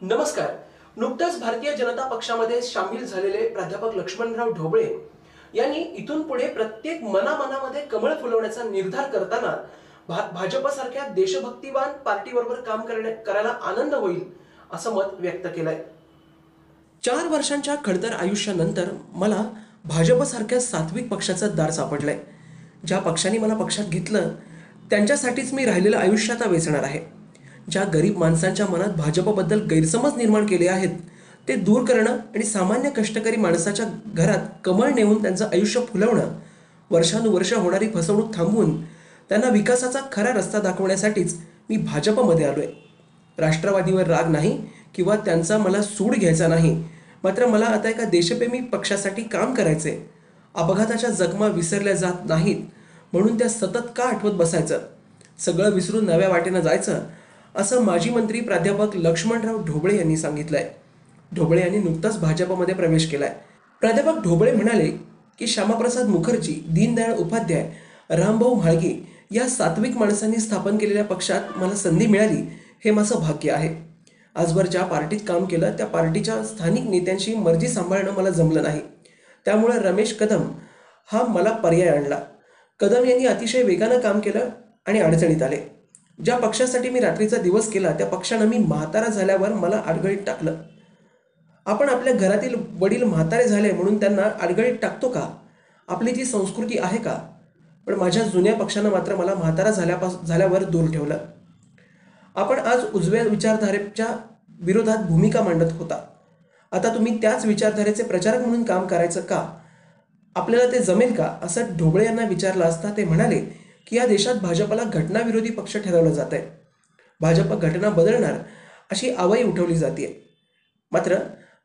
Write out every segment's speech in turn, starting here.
नमस्कार. नुकताच भारतीय जनता पक्षामध्ये सामील झालेले प्राध्यापक लक्ष्मणराव ढोबळे यांनी इथून पुढे प्रत्येक मनामनामध्ये कमळ फुलवण्याचा निर्धार करताना भाजपसारख्या देशभक्तिवान पार्टीबरोबर काम करण्या- करायला आनंद होईल असं मत व्यक्त केलंय. चार वर्षांच्या खडतर आयुष्यानंतर मला भाजपसारख्या सात्विक पक्षाचं दार सापडलंय. ज्या पक्षाने मला पक्षात घेतलं त्यांच्यासाठीच मी राहिलेलं आयुष्य आता वेचणार आहे. ज्या गरीब माणसांच्या मनात भाजपबद्दल गैरसमज निर्माण केले आहेत ते दूर करणं आणि सामान्य कष्टकरी माणसाच्या घरात कमळ नेऊन त्यांचं आयुष्य फुलवणं वर्षानुवर्ष होणारी फसवणूक थांबवून त्यांना विकासाचा खरा रस्ता दाखवण्यासाठीच मी भाजपमध्ये आलो आहे राष्ट्रवादीवर राग नाही किंवा त्यांचा मला सूड घ्यायचा नाही. मात्र मला आता एका देशप्रेमी पक्षासाठी काम करायचंय. अपघाताच्या जखमा विसरल्या जात नाहीत म्हणून त्या सतत का आठवत बसायचं? सगळं विसरून नव्या वाटेनं जायचं? असं माजी मंत्री प्राध्यापक लक्ष्मणराव ढोबळे यांनी सांगितलंय. ढोबळे यांनी नुकताच भाजपमध्ये प्रवेश केलाय. प्राध्यापक ढोबळे म्हणाले की श्यामाप्रसाद मुखर्जी दीनदयाळ उपाध्याय रामभाऊ म्हाळगी या सात्विक माणसांनी स्थापन केलेल्या पक्षात मला संधी मिळाली हे माझं भाग्य आहे. आजवर ज्या पार्टीत काम केलं त्या पार्टीच्या स्थानिक नेत्यांशी मर्जी सांभाळणं मला जमलं नाही. त्यामुळे रमेश कदम हा मला पर्याय आणला. कदम यांनी अतिशय वेगानं काम केलं आणि अडचणीत आले. ज्या पक्षासाठी मी रात्रीचा दिवस केला त्या पक्षानं मी म्हातारा झाल्यावर मला अडगळीत टाकलं. आपण आपल्या घरातील वडील म्हातारे झाले म्हणून त्यांना अडगळीत टाकतो का? आपली ती संस्कृती आहे का? पण माझ्या जुन्या पक्षानं मात्र मला म्हातारा झाल्यापास झाल्यावर दूर ठेवलं. आपण आज उजव्या विचारधारेच्या विरोधात भूमिका मांडत होता. आता तुम्ही त्याच विचारधारेचे प्रचारक म्हणून काम करायचं का? आपल्याला ते जमेल का? असं ढोबळे यांना विचारलं असता ते म्हणाले की या देशात भाजपला घटनाविरोधी पक्ष ठरवलं जात आहे भाजप घटना बदलणार अशी आवई उठवली जाते मात्र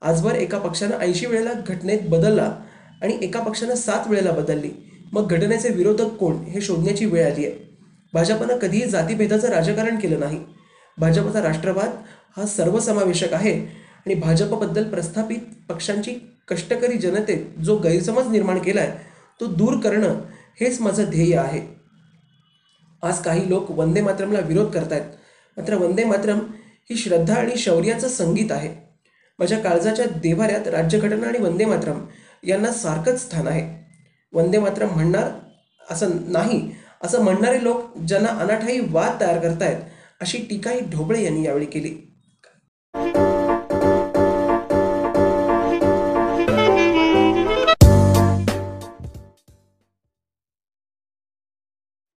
आजवर एका पक्षानं ऐंशी वेळेला घटनेत बदलला आणि एका पक्षानं सात वेळेला बदलली. मग घटनेचे विरोधक कोण हे शोधण्याची वेळ आली आहे. भाजपनं कधीही जातीभेदाचं राजकारण केलं नाही. भाजपचा राष्ट्रवाद हा सर्वसमावेशक आहे आणि भाजपबद्दल प्रस्थापित पक्षांची कष्टकरी जनतेत जो गैरसमज निर्माण केला आहे तो दूर करणं हेच माझं ध्येय आहे. आज काही लोक वंदे मातरमला विरोध करतायत. मात्र वंदे मातरम ही श्रद्धा आणि शौर्याचं संगीत आहे. माझ्या काळजाच्या देवाऱ्यात राज्यघटना आणि वंदे मातरम यांना सारखंच स्थान आहे. वंदे मातरम म्हणणार असं नाही. असं म्हणणारे लोक ज्यांना अनाठाई वाद तयार करतायत अशी टीकाही ढोबळे यांनी यावेळी केली.